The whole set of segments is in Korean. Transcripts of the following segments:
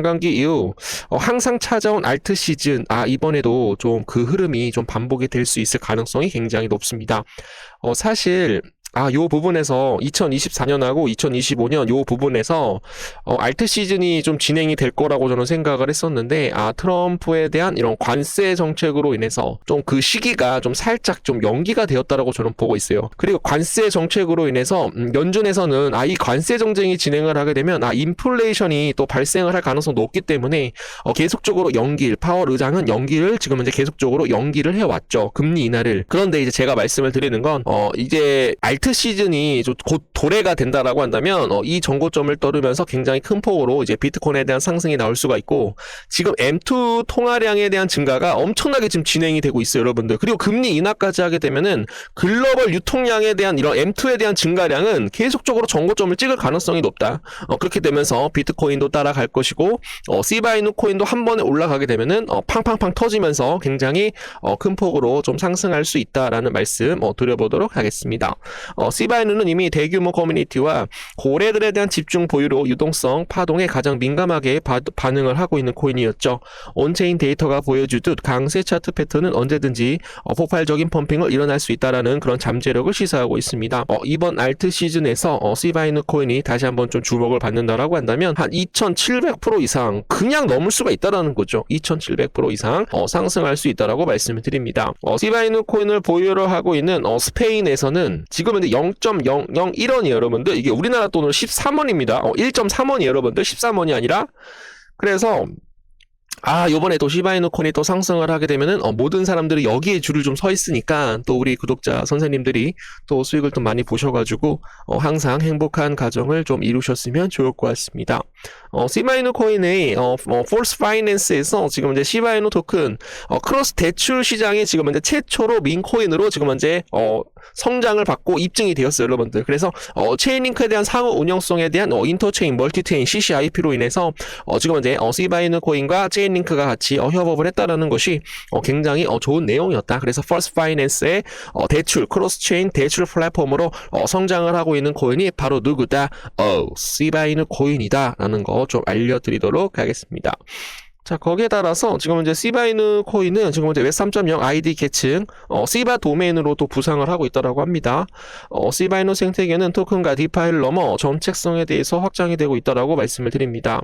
반감기 이후 어, 항상 찾아온 알트 시즌, 아, 이번에도 좀 그 흐름이 좀 반복이 될 수 있을 가능성이 굉장히 높습니다. 어, 사실 아, 요 부분에서 2024년하고 2025년 요 부분에서 어, 알트 시즌이 좀 진행이 될 거라고 저는 생각을 했었는데 아, 트럼프에 대한 이런 관세 정책으로 인해서 좀 그 시기가 좀 살짝 좀 연기가 되었다라고 저는 보고 있어요. 그리고 관세 정책으로 인해서 음, 연준에서는 아, 이 관세 정쟁이 진행을 하게 되면 아, 인플레이션이 또 발생을 할 가능성도 높기 때문에 어, 계속적으로 연기를 파월 의장은 연기를 지금 이제 계속적으로 연기를 해 왔죠. 금리 인하를. 그런데 이제 제가 말씀을 드리는 건 어, 이제 알트 시즌이 좀곧 도래가 된다라고 한다면 어, 이 정고점을 떨으면서 굉장히 큰 폭으로 이제 비트코인에 대한 상승이 나올 수가 있고 지금 M2 통화량에 대한 증가가 엄청나게 지금 진행이 되고 있어요, 여러분들. 그리고 금리 인하까지 하게 되면은 글로벌 유통량에 대한 이런 M2에 대한 증가량은 계속적으로 정고점을 찍을 가능성이 높다. 어, 그렇게 되면서 비트코인도 따라갈 것이고 어, 시바이누 코인도 한 번에 올라가게 되면은 어, 팡팡팡 터지면서 굉장히 어, 큰 폭으로 좀 상승할 수 있다라는 말씀 어, 드려보도록 하겠습니다. 어, 시바이누는 이미 대규모 커뮤니티와 고래들에 대한 집중 보유로 유동성 파동에 가장 민감하게 바, 반응을 하고 있는 코인이었죠. 온체인 데이터가 보여주듯 강세 차트 패턴은 언제든지 어, 폭발적인 펌핑을 일어날 수 있다라는 그런 잠재력을 시사하고 있습니다. 어, 이번 알트 시즌에서 어, 시바이누 코인이 다시 한번 좀 주목을 받는다라고 한다면 한 2,700% 이상 그냥 넘을 수가 있다라는 거죠. 2,700% 이상 어, 상승할 수 있다라고 말씀을 드립니다. 어, 시바이누 코인을 보유를 하고 있는 어, 스페인에서는 지금 현재 0.001원이에요, 여러분들. 이게 우리나라 돈으로 13원입니다. 어, 1.3원이 여러분들 13원이 아니라 그래서 아, 요번에 또 시바이누 코인이 또 상승을 하게 되면은 어, 모든 사람들이 여기에 줄을 좀 서 있으니까 또 우리 구독자 선생님들이 또 수익을 좀 많이 보셔가지고 어, 항상 행복한 가정을 좀 이루셨으면 좋을 것 같습니다. 어, 시바이누 코인의 어, 어, 폴스 파이낸스에서 지금 이제 시바이누 토큰 어, 크로스 대출 시장에 지금 이제 최초로 민 코인으로 지금 이제 어, 성장을 받고 입증이 되었어요, 여러분들. 그래서 어, 체인링크에 대한 상호 운영성에 대한 어, 인터체인, 멀티체인, CCIP로 인해서 어, 지금 이제 어, 시바이누 코인과 체인 링크가 같이 어, 협업을 했다라는 것이 어, 굉장히 어, 좋은 내용이었다. 그래서 퍼스트 파이낸스의 어, 대출 크로스 체인 대출 플랫폼으로 어, 성장을 하고 있는 코인이 바로 누구다? 어, 시바이누 코인이다라는 거 좀 알려드리도록 하겠습니다. 자, 거기에 따라서 지금 이제 시바이누 코인은 지금 이제 웹 3.0 아이디 계층, 어, 시바 도메인으로 또 부상을 하고 있다라고 합니다. 어, 시바이누 생태계는 토큰과 디파이를 넘어 정책성에 대해서 확장이 되고 있다라고 말씀을 드립니다.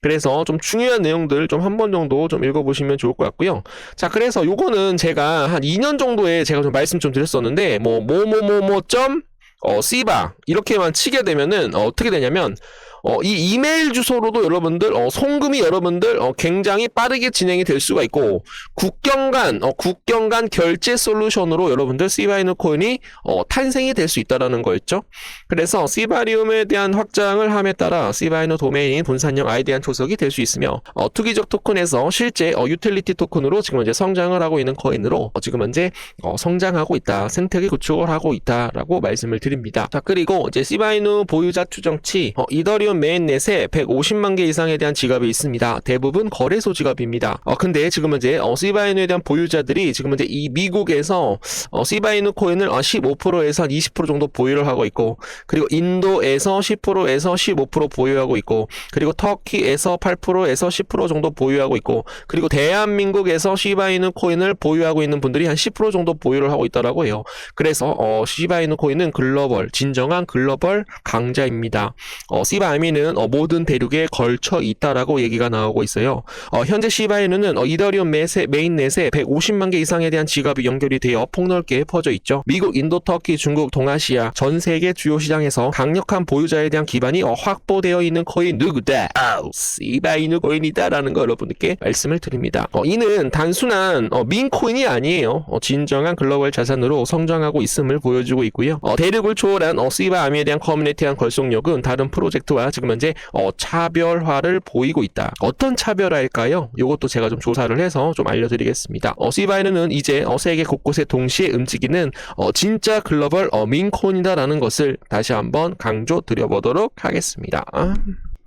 그래서 좀 중요한 내용들 좀 한 번 정도 좀 읽어보시면 좋을 것 같고요. 자, 그래서 요거는 제가 한 2년 정도에 제가 좀 말씀 좀 드렸었는데, 뭐, 뭐, 뭐, 뭐, 뭐, 점, 어, 시바, 이렇게만 치게 되면은, 어, 어떻게 되냐면, 어, 이 이메일 주소로도 여러분들 어, 송금이 여러분들 어, 굉장히 빠르게 진행이 될 수가 있고 국경 간 어, 국경 간 결제 솔루션으로 여러분들 시바이누 코인이 어, 탄생이 될 수 있다라는 거였죠. 그래서 시바리움에 대한 확장을 함에 따라 시바이누 도메인 분산형 아이디한 초석이 될 수 있으며 어, 투기적 토큰에서 실제 어, 유틸리티 토큰으로 지금 이제 성장을 하고 있는 코인으로 어, 지금 현재 어, 성장하고 있다. 생태계 구축을 하고 있다라고 말씀을 드립니다. 자 그리고 이제 시바이누 보유자 추정치 어, 이더리움 메인넷에 150만 개 이상에 대한 지갑이 있습니다. 대부분 거래소 지갑입니다. 어, 근데 지금 이제 어, 시바이누에 대한 보유자들이 지금 이제 이 미국에서 어, 시바이누 코인을 어, 15%에서 20% 정도 보유를 하고 있고 그리고 인도에서 10%에서 15% 보유하고 있고 그리고 터키에서 8%에서 10% 정도 보유하고 있고 그리고 대한민국에서 시바이누 코인을 보유하고 있는 분들이 한 10% 정도 보유를 하고 있다라고 해요. 그래서 어, 시바이누 코인은 글로벌 진정한 글로벌 강자입니다. 어, 시바 이누는 어, 모든 대륙에 걸쳐 있다라고 얘기가 나오고 있어요. 어, 현재 시바이누는 어, 이더리움 매세, 메인넷에 150만 개 이상에 대한 지갑이 연결이 되어 폭넓게 퍼져 있죠. 미국, 인도, 터키, 중국, 동아시아 전 세계 주요 시장에서 강력한 보유자에 대한 기반이 어, 확보되어 있는 코인 누구다? 아우 시바이누 코인이다라는 거 여러분들께 말씀을 드립니다. 어, 이는 단순한 어, 민 코인이 아니에요. 어, 진정한 글로벌 자산으로 성장하고 있음을 보여주고 있고요. 어, 대륙을 초월한 어, 시바 아미에 대한 커뮤니티한 걸속력은 다른 프로젝트와 지금 현재 어, 차별화를 보이고 있다. 어떤 차별화일까요? 이것도 제가 좀 조사를 해서 좀 알려드리겠습니다. 어, 시바이누는 이제 어, 세계 곳곳에 동시에 움직이는 어, 진짜 글로벌 어, 민코인이다라는 것을 다시 한번 강조 드려보도록 하겠습니다.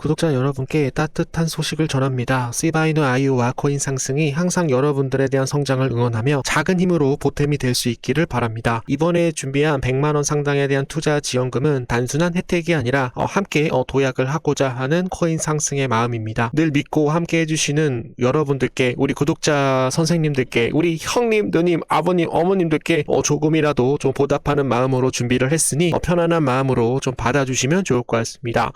구독자 여러분께 따뜻한 소식을 전합니다. 시바이누 아이오와 코인 상승이 항상 여러분들에 대한 성장을 응원하며 작은 힘으로 보탬이 될 수 있기를 바랍니다. 이번에 준비한 100만원 상당에 대한 투자 지원금은 단순한 혜택이 아니라 어, 함께 어, 도약을 하고자 하는 코인 상승의 마음입니다. 늘 믿고 함께 해주시는 여러분들께 우리 구독자 선생님들께 우리 형님, 누님, 아버님, 어머님들께 어, 조금이라도 좀 보답하는 마음으로 준비를 했으니 어, 편안한 마음으로 좀 받아주시면 좋을 것 같습니다.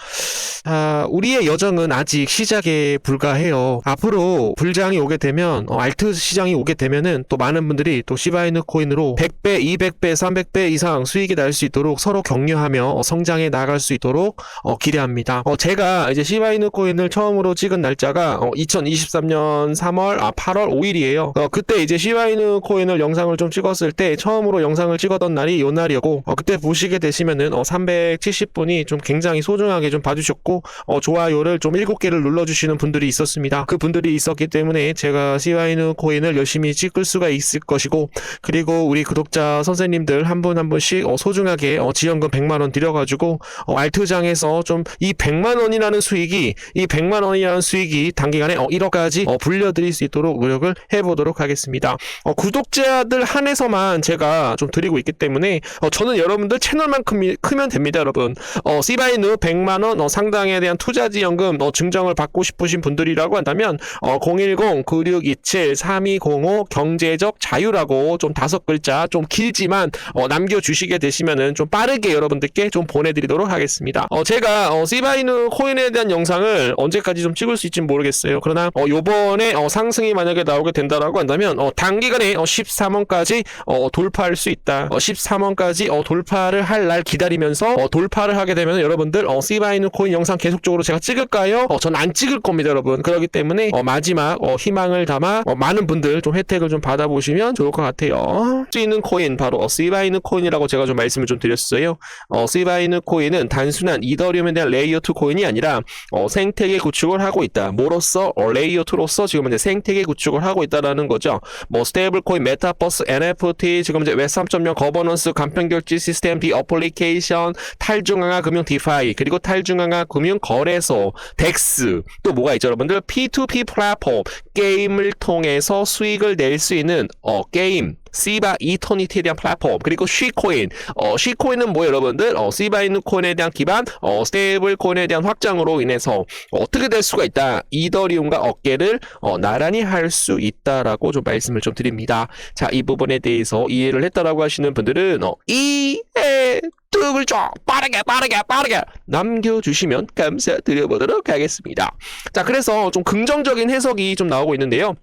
아, 우리의 여정은 아직 시작에 불과해요. 앞으로 불장이 오게 되면 어, 알트 시장이 오게 되면은 또 많은 분들이 또 시바이누 코인으로 100배, 200배, 300배 이상 수익이 날 수 있도록 서로 격려하며 어, 성장해 나갈 수 있도록 어, 기대합니다. 어, 제가 이제 시바이누 코인을 처음으로 찍은 날짜가 2023년 3월, 아 8월 5일이에요. 그때 이제 시바이누 코인을 영상을 좀 찍었을 때 처음으로 영상을 찍었던 날이 요 날이었고 어, 그때 보시게 되시면은 370분이 좀 굉장히 소중하게 좀 봐주셨고 어, 좋아요를 좀 7개를 눌러주시는 분들이 있었습니다. 그 분들이 있었기 때문에 제가 시바이누 코인을 열심히 찍을 수가 있을 것이고 그리고 우리 구독자 선생님들 한 분한 분씩 어, 소중하게 어, 지원금 100만 원 드려가지고 어, 알트장에서 좀 이 100만 원이라는 수익이 이 100만 원이라는 수익이 단기간에 어, 1억까지 어, 불려드릴 수 있도록 노력을 해보도록 하겠습니다. 어, 구독자들 한해서만 제가 좀 드리고 있기 때문에 어, 저는 여러분들 채널만 크면 됩니다, 여러분. 어, 시바이누 100만 원 어, 상당에 대한 투자 지원금 어, 증정을 받고 싶으신 분들이라고 한다면 어, 010-9627-3205 경제적 자유라고 좀 다섯 글자 좀 길지만 어, 남겨주시게 되시면은 좀 빠르게 여러분들께 좀 보내드리도록 하겠습니다. 어, 제가 어, 시바이누 코인에 대한 영상을 언제까지 좀 찍을 수 있지는 모르겠어요. 그러나 어, 요번에 어, 상승이 만약에 나오게 된다라고 한다면 어, 단기간에 어, 13원까지 어, 돌파할 수 있다. 어, 13원까지 어, 돌파를 할 날 기다리면서 어, 돌파를 하게 되면 여러분들 어, 시바이누 코인 영상 계속적으로 제가 찍을까요? 어, 전 안 찍을 겁니다, 여러분. 그렇기 때문에 어, 마지막 어, 희망을 담아 어, 많은 분들 좀 혜택을 좀 받아보시면 좋을 것 같아요. 수 있는 코인 바로 어, 시바이누 코인이라고 제가 좀 말씀을 좀 드렸어요. 어, 시바이누 코인은 단순한 이더리움에 대한 레이어 2 코인이 아니라 어, 생태계 구축을 하고 있다. 뭐로써 어, 레이어 2로서 지금 이제 생태계 구축을 하고 있다라는 거죠. 뭐 스테이블 코인, 메타버스, NFT, 지금 이제 웹 3.0 거버넌스, 간편 결제 시스템, 디 어플리케이션, 탈중앙화 금융 디파이, 그리고 탈중앙화 금융 거래 소, 덱스, 또 뭐가 있죠, 여러분들? P2P 플랫폼, 게임을 통해서 수익을 낼 수 있는 어 게임 시바 이터니티에 대한 플랫폼 그리고 쉬코인 어 쉬코인은 뭐 여러분들? 어 시바 이누 코인에 대한 기반 어 스테이블 코인에 대한 확장으로 인해서 어떻게 될 수가 있다. 이더리움과 어깨를 어 나란히 할 수 있다라고 좀 말씀을 좀 드립니다. 자 이 부분에 대해서 이해를 했다라고 하시는 분들은 어 이해 두 글자 빠르게 빠르게 빠르게 남겨주시면 감사드려보도록 하겠습니다. 자 그래서 좀 긍정적인 해석이 좀 나오고 있는데요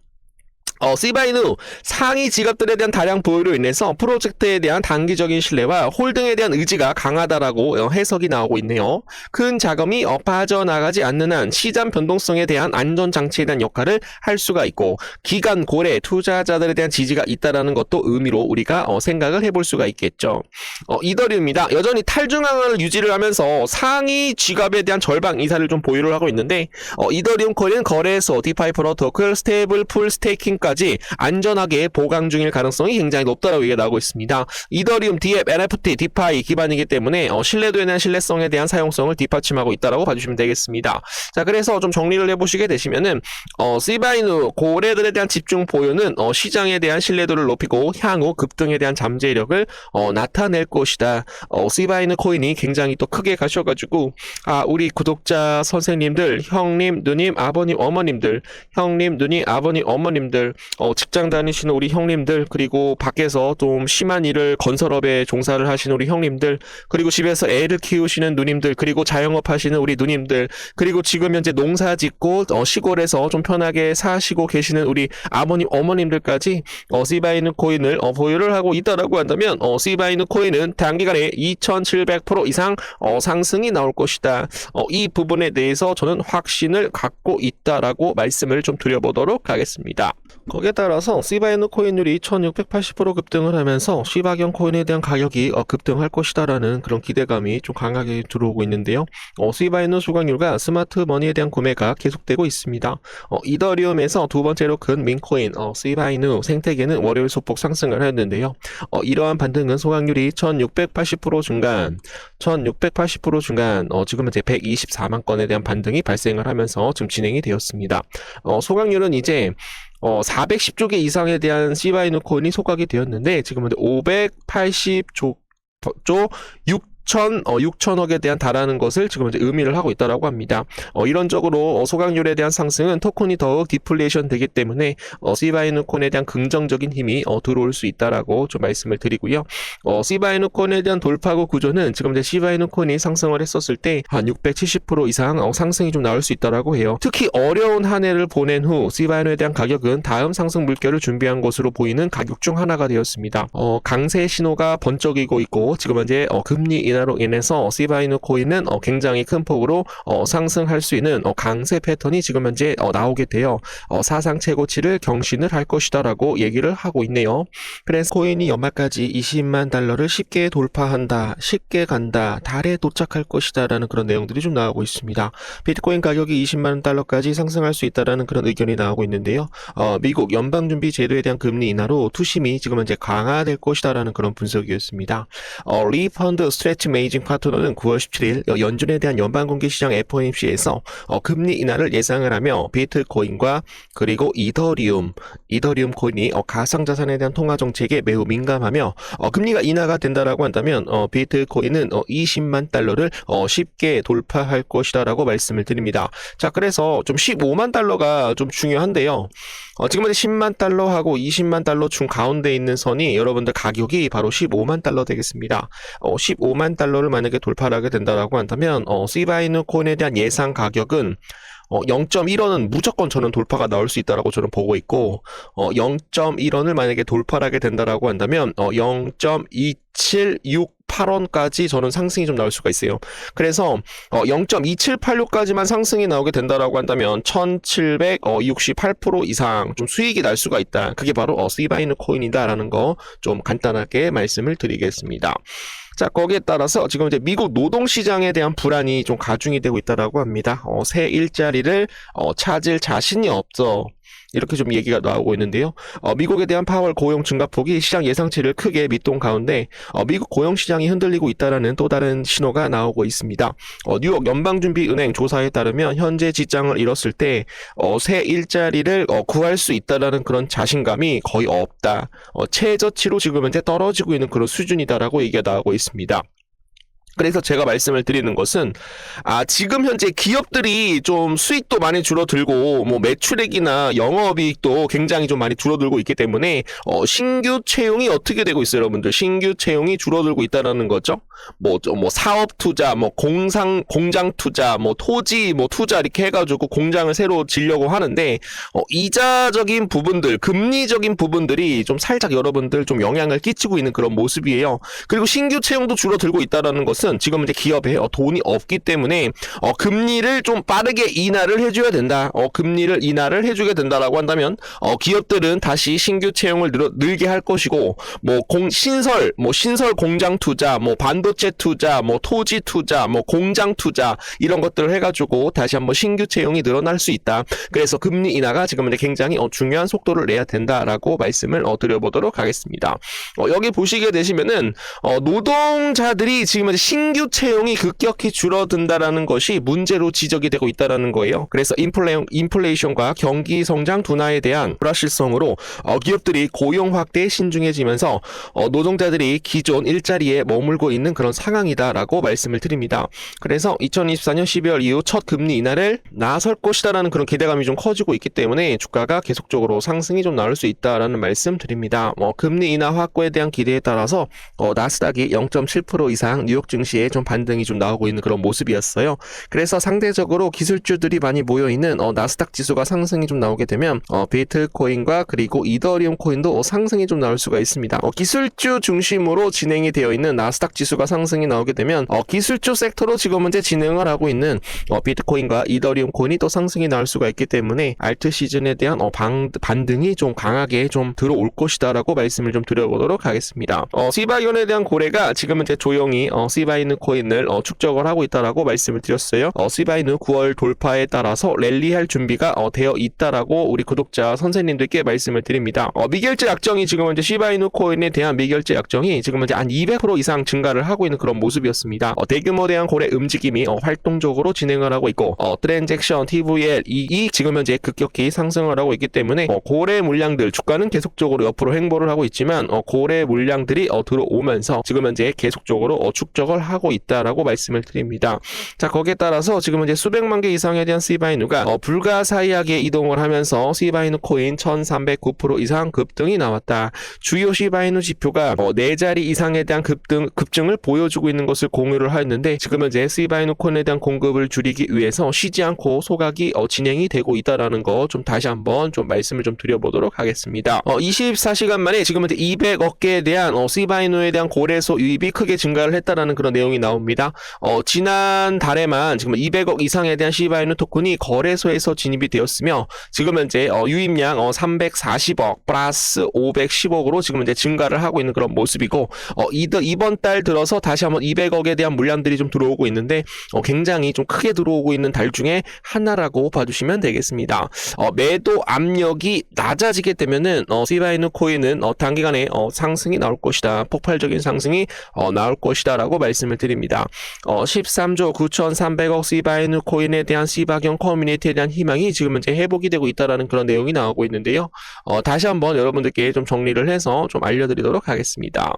어, 시바이누 상위 지갑들에 대한 다량 보유로 인해서 프로젝트에 대한 단기적인 신뢰와 홀딩에 대한 의지가 강하다라고 어, 해석이 나오고 있네요. 큰 자금이 어, 빠져나가지 않는 한 시장 변동성에 대한 안전 장치에 대한 역할을 할 수가 있고 기간 고래 투자자들에 대한 지지가 있다라는 것도 의미로 우리가 어, 생각을 해볼 수가 있겠죠. 어, 이더리움입니다. 여전히 탈중앙화를 유지를 하면서 상위 지갑에 대한 절반 이사를 좀 보유를 하고 있는데 어, 이더리움 코인 거래소, 디파이 프로토콜, 스테이블 풀 스테이킹 까지 안전하게 보강 중일 가능성이 굉장히 높다라고 얘기가 나오고 있습니다. 이더리움, 디앱, NFT, 디파이 기반이기 때문에 어, 신뢰도에 대한 신뢰성에 대한 사용성을 뒷받침하고 있다라고 봐주시면 되겠습니다. 자, 그래서 좀 정리를 해보시게 되시면은 어, 시바이누 고래들에 대한 집중 보유는 어, 시장에 대한 신뢰도를 높이고 향후 급등에 대한 잠재력을 어, 나타낼 것이다. 어, 시바이누 코인이 굉장히 또 크게 가셔가지고 아 우리 구독자 선생님들, 형님, 누님, 아버님, 어머님들, 형님, 누님, 아버님, 어머 님들, 어, 직장 다니시는 우리 형님들, 그리고 밖에서 좀 심한 일을 건설업에 종사를 하시는 우리 형님들, 그리고 집에서 애를 키우시는 누님들, 그리고 자영업 하시는 우리 누님들, 그리고 지금 현재 농사 짓고 어, 시골에서 좀 편하게 사시고 계시는 우리 아버님, 어머님들까지 어, 시바이누 코인을 어, 보유를 하고 있다라고 한다면 어, 시바이누 코인은 단기간에 2,700% 이상 어, 상승이 나올 것이다. 어, 이 부분에 대해서 저는 확신을 갖고 있다라고 말씀을 좀 드려보도록 하겠습니다. 거기에 따라서 시바이누 코인율이 1680% 급등을 하면서 시바견 코인에 대한 가격이 어, 급등할 것이다라는 그런 기대감이 좀 강하게 들어오고 있는데요. 어, 시바이누 수강률과 스마트 머니에 대한 구매가 계속되고 있습니다. 어, 이더리움에서 두 번째로 큰 민코인 어, 시바이누 생태계는 월요일 소폭 상승을 했는데요. 어, 이러한 반등은 소강률이 1680% 중간, 1680% 중간, 어, 지금 현재 124만 건에 대한 반등이 발생을 하면서 지금 진행이 되었습니다. 어, 소강률은 이제 어, 410조 개 이상에 대한 시바이누 코인이 소각이 되었는데 지금은 580조 조 6 천 어, 6천억에 대한 달하는 것을 지금 이제 의미를 하고 있다라고 합니다. 어, 이런적으로 어, 소각률에 대한 상승은 토큰이 더욱 디플레이션 되기 때문에 어, 시바이누 코인에 대한 긍정적인 힘이 어, 들어올 수 있다라고 좀 말씀을 드리고요. 어, 시바이누 코인에 대한 돌파구 구조는 지금 이제 시바이누 코인이 상승을 했었을 때 한 670% 이상 어, 상승이 좀 나올 수 있다라고 해요. 특히 어려운 한 해를 보낸 후 시바이누에 대한 가격은 다음 상승 물결을 준비한 것으로 보이는 가격 중 하나가 되었습니다. 어, 강세 신호가 번쩍이고 있고 지금 현재 어, 금리 인하로 인해서 시바이누 코인은 어, 굉장히 큰 폭으로 어, 상승할 수 있는 어, 강세 패턴이 지금 현재 어, 나오게 되어 어, 사상 최고치를 경신을 할 것이다라고 얘기를 하고 있네요. 그래서 코인이 연말까지 20만 달러를 쉽게 돌파한다, 쉽게 간다, 달에 도착할 것이다라는 그런 내용들이 좀 나오고 있습니다. 비트코인 가격이 20만 달러까지 상승할 수 있다라는 그런 의견이 나오고 있는데요. 어, 미국 연방준비 제도에 대한 금리 인하로 투심이 지금 현재 강화될 것이다라는 그런 분석이었습니다. 어, 리펀드 스트레치 메이징 파트너는 9월 17일 연준에 대한 연방공개시장 FOMC에서 어, 금리 인하를 예상을 하며 비트코인과 그리고 이더리움, 이더리움 코인이 어, 가상자산에 대한 통화 정책에 매우 민감하며 어, 금리가 인하가 된다라고 한다면 어, 비트코인은 어, 20만 달러를 어, 쉽게 돌파할 것이다라고 말씀을 드립니다. 자, 그래서 좀 15만 달러가 좀 중요한데요. 어, 지금 현재 10만 달러하고 20만 달러 중 가운데 있는 선이 여러분들 가격이 바로 15만 달러 되겠습니다. 어, 15만 달러를 만약에 돌파를 하게 된다라고 한다면 어, 시바이누 코인에 대한 예상 가격은 어, 0.1원은 무조건 저는 돌파가 나올 수 있다라고 저는 보고 있고 어, 0.1원을 만약에 돌파를 하게 된다라고 한다면 어, 0.2768원까지 저는 상승이 좀 나올 수가 있어요. 그래서 어, 0.2786까지만 상승이 나오게 된다라고 한다면 1,768% 이상 좀 수익이 날 수가 있다. 그게 바로 어, 시바이누 코인이다라는 거 좀 간단하게 말씀을 드리겠습니다. 자, 거기에 따라서 지금 이제 미국 노동시장에 대한 불안이 좀 가중이 되고 있다라고 합니다. 어, 새 일자리를 어, 찾을 자신이 없어. 이렇게 좀 얘기가 나오고 있는데요. 어, 미국에 대한 파월 고용 증가폭이 시장 예상치를 크게 밑돈 가운데 어, 미국 고용 시장이 흔들리고 있다라는 또 다른 신호가 나오고 있습니다. 어, 뉴욕 연방준비은행 조사에 따르면 현재 직장을 잃었을 때 어, 새 일자리를 어, 구할 수 있다라는 그런 자신감이 거의 없다. 어, 최저치로 지금 현재 떨어지고 있는 그런 수준이다라고 얘기가 나오고 있습니다. 그래서 제가 말씀을 드리는 것은 아 지금 현재 기업들이 좀 수익도 많이 줄어들고 뭐 매출액이나 영업이익도 굉장히 좀 많이 줄어들고 있기 때문에 어 신규 채용이 어떻게 되고 있어요 여러분들? 신규 채용이 줄어들고 있다라는 거죠? 뭐, 저, 뭐 사업 투자 뭐 공상 공장 투자 뭐 토지 뭐 투자 이렇게 해 가지고 공장을 새로 지려고 하는데 어 이자적인 부분들 금리적인 부분들이 좀 살짝 여러분들 좀 영향을 끼치고 있는 그런 모습이에요. 그리고 신규 채용도 줄어들고 있다라는 것은 지금 이제 기업에 어, 돈이 없기 때문에 어, 금리를 좀 빠르게 인하를 해줘야 된다. 어, 금리를 인하를 해주게 된다라고 한다면 어, 기업들은 다시 신규 채용을 늘, 늘게 할 것이고 뭐 공, 신설 뭐 신설 공장 투자 뭐 반도체 투자 뭐 토지 투자 뭐 공장 투자 이런 것들을 해가지고 다시 한번 신규 채용이 늘어날 수 있다. 그래서 금리 인하가 지금 이제 굉장히 어, 중요한 속도를 내야 된다라고 말씀을 어, 드려보도록 하겠습니다. 어, 여기 보시게 되시면은 어, 노동자들이 지금 이제 신규 채용이 급격히 줄어든다라는 것이 문제로 지적이 되고 있다라는 거예요. 그래서 인플레, 인플레이션과 경기 성장 둔화에 대한 불확실성으로 어, 기업들이 고용 확대에 신중해지면서 어, 노동자들이 기존 일자리에 머물고 있는 그런 상황이다라고 말씀을 드립니다. 그래서 2024년 12월 이후 첫 금리 인하를 나설 것이다라는 그런 기대감이 좀 커지고 있기 때문에 주가가 계속적으로 상승이 좀 나올 수 있다라는 말씀 드립니다. 뭐 금리 인하 확고에 대한 기대에 따라서 어, 나스닥이 0.7% 이상 뉴욕 증시 동시에 좀 반등이 좀 나오고 있는 그런 모습이었어요. 그래서 상대적으로 기술주들이 많이 모여 있는 어, 나스닥 지수가 상승이 좀 나오게 되면 어, 비트코인과 그리고 이더리움 코인도 상승이 좀 나올 수가 있습니다. 어, 기술주 중심으로 진행이 되어 있는 나스닥 지수가 상승이 나오게 되면 어, 기술주 섹터로 지금 현재 진행을 하고 있는 어, 비트코인과 이더리움 코인이 또 상승이 나올 수가 있기 때문에 알트 시즌에 대한 어, 방, 반등이 좀 강하게 좀 들어올 것이다라고 말씀을 좀 드려보도록 하겠습니다. 어, 시바이온에 대한 고래가 지금 현재 조용히 어, 시바 이누 코인을 어, 축적을 하고 있다라고 말씀을 드렸어요. 어, 시바이누 9월 돌파에 따라서 랠리할 준비가 어, 되어 있다라고 우리 구독자 선생님들께 말씀을 드립니다. 어, 미결제 약정이 지금 현재 시바이누 코인에 대한 미결제 약정이 지금 현재 한 200% 이상 증가를 하고 있는 그런 모습이었습니다. 어, 대규모 대한 고래 움직임이 어, 활동적으로 진행을 하고 있고 어, 트랜잭션, TVL 이, 이 지금 현재 급격히 상승을 하고 있기 때문에 어, 고래 물량들 주가는 계속적으로 옆으로 행보를 하고 있지만 어, 고래 물량들이 어, 들어오면서 지금 현재 계속적으로 어, 축적을 하고 있다라고 말씀을 드립니다. 자 거기에 따라서 지금 현재 수백만 개 이상에 대한 시바이누가 어, 불가사의하게 이동을 하면서 시바이누 코인 1309% 이상 급등이 나왔다. 주요 시바이누 지표가 어, 네 자리 이상에 대한 급등 급증을 보여주고 있는 것을 공유를 하였는데 지금 현재 시바이누 코인에 대한 공급을 줄이기 위해서 쉬지 않고 소각이 어, 진행이 되고 있다라는 거 좀 다시 한번 좀 말씀을 좀 드려보도록 하겠습니다. 어, 24시간 만에 지금 현재 200억 개에 대한 어, 시바이누에 대한 고래소 유입이 크게 증가를 했다라는 그런 내용이 나옵니다. 어, 지난 달에만 지금 200억 이상에 대한 시바이누 토큰이 거래소에서 진입이 되었으며 지금 현재 어, 유입량 어, 340억 플러스 510억으로 지금 현재 증가를 하고 있는 그런 모습이고 어, 이, 이번 달 들어서 다시 한번 200억에 대한 물량들이 좀 들어오고 있는데 어, 굉장히 좀 크게 들어오고 있는 달 중에 하나라고 봐주시면 되겠습니다. 어, 매도 압력이 낮아지게 되면은 어, 시바이누 코인은 어, 단기간에 어, 상승이 나올 것이다. 폭발적인 상승이 어, 나올 것이다라고 말씀 을 드립니다. 어, 13조 9,300억 시바이누 코인에 대한 시바경 커뮤니티에 대한 희망이 지금 현재 회복이 되고 있다라는 그런 내용이 나오고 있는데요. 어, 다시 한번 여러분들께 좀 정리를 해서 좀 알려드리도록 하겠습니다.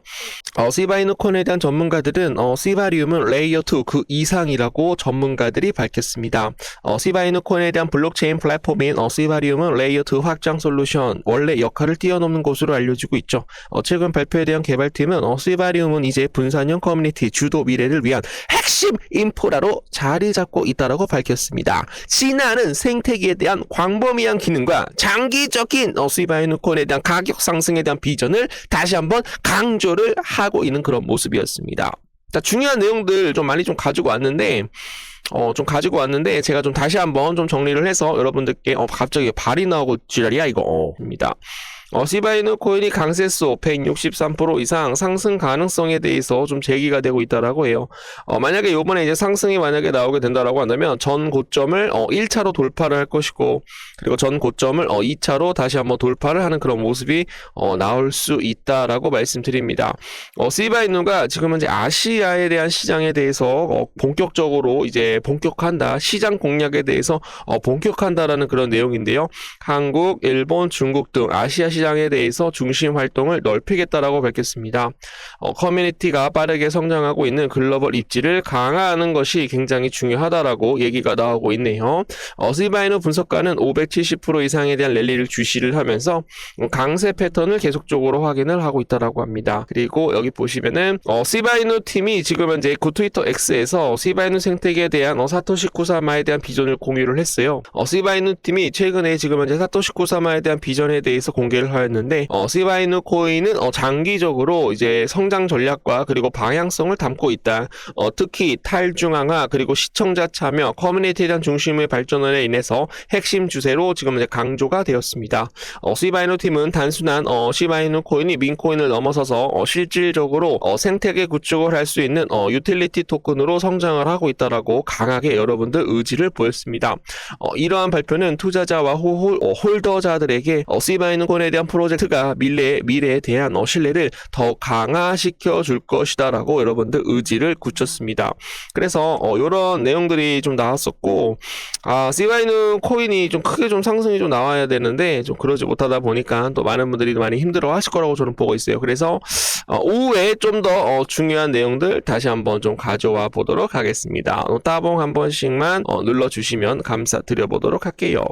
어, 시바이누 코인에 대한 전문가들은 어, 시바리움은 레이어 2 그 이상이라고 전문가들이 밝혔습니다. 어, 시바이누 코인에 대한 블록체인 플랫폼인 어, 시바리움은 레이어 2 확장 솔루션 원래 역할을 뛰어넘는 것으로 알려지고 있죠. 어, 최근 발표에 대한 개발팀은 어, 시바리움은 이제 분산형 커뮤니티 주도 미래를 위한 핵심 인프라로 자리 잡고 있다라고 밝혔습니다. 진화는 생태계에 대한 광범위한 기능과 장기적인 어, 시바이누 코인에 대한 가격 상승에 대한 비전을 다시 한번 강조를 하고 있는 그런 모습이었습니다. 자, 중요한 내용들 좀 많이 좀 가지고 왔는데 어, 좀 가지고 왔는데, 제가 좀 다시 한번 좀 정리를 해서 여러분들께, 어, 갑자기 발이 나오고 지랄이야, 이거, 어, 입니다. 어, 시바이누 코인이 강세수 163% 이상 상승 가능성에 대해서 좀 제기가 되고 있다라고 해요. 어, 만약에 요번에 이제 상승이 만약에 나오게 된다라고 한다면 전 고점을 어, 1차로 돌파를 할 것이고 그리고 전 고점을 어, 2차로 다시 한번 돌파를 하는 그런 모습이 어, 나올 수 있다라고 말씀드립니다. 어, 시바이누가 지금 현재 아시아에 대한 시장에 대해서 어, 본격적으로 이제 본격한다 시장 공략에 대해서 어, 본격한다라는 그런 내용인데요. 한국, 일본, 중국 등 아시아 시장에 대해서 중심 활동을 넓히겠다라고 밝혔습니다. 어, 커뮤니티가 빠르게 성장하고 있는 글로벌 입지를 강화하는 것이 굉장히 중요하다라고 얘기가 나오고 있네요. 어, 시바이누 분석가는 570% 이상에 대한 랠리를 주시를 하면서 강세 패턴을 계속적으로 확인을 하고 있다라고 합니다. 그리고 여기 보시면은 어, 시바이누 팀이 지금 현재 그 트위터 X에서 시바이누 생태계에 대한 어, 사토시 쿠사마에 대한 비전을 공유를 했어요. 어, 시바이누 팀이 최근에 지금 현재 사토시 쿠사마에 대한 비전에 대해서 공개를 하였는데 어, 시바이누 코인은 어, 장기적으로 이제 성장 전략과 그리고 방향성을 담고 있다. 어, 특히 탈중앙화 그리고 시청자 참여 커뮤니티에 대한 중심의 발전으로 인해서 핵심 주세로 지금 이제 강조가 되었습니다. 어, 시바이누 팀은 단순한 어, 시바이누 코인이 민코인을 넘어서서 어, 실질적으로 어, 생태계 구축을 할 수 있는 어, 유틸리티 토큰으로 성장을 하고 있다라고 강하게 여러분들 의지를 보였습니다. 어, 이러한 발표는 투자자와 호, 어, 홀더자들에게 어, 시바이누 코인에 대한 프로젝트가 미래, 미래에 대한 어, 신뢰를 더 강화시켜 줄 것이다라고 여러분들 의지를 굳혔습니다. 그래서 어, 이런 내용들이 좀 나왔었고 아 시바이누 코인이 좀 크게 좀 상승이 좀 나와야 되는데 좀 그러지 못하다 보니까 또 많은 분들이 많이 힘들어 하실 거라고 저는 보고 있어요. 그래서 어, 오후에 좀 더 어, 중요한 내용들 다시 한번 좀 가져와 보도록 하겠습니다. 어, 따봉 한 번씩만 어, 눌러 주시면 감사드려 보도록 할게요.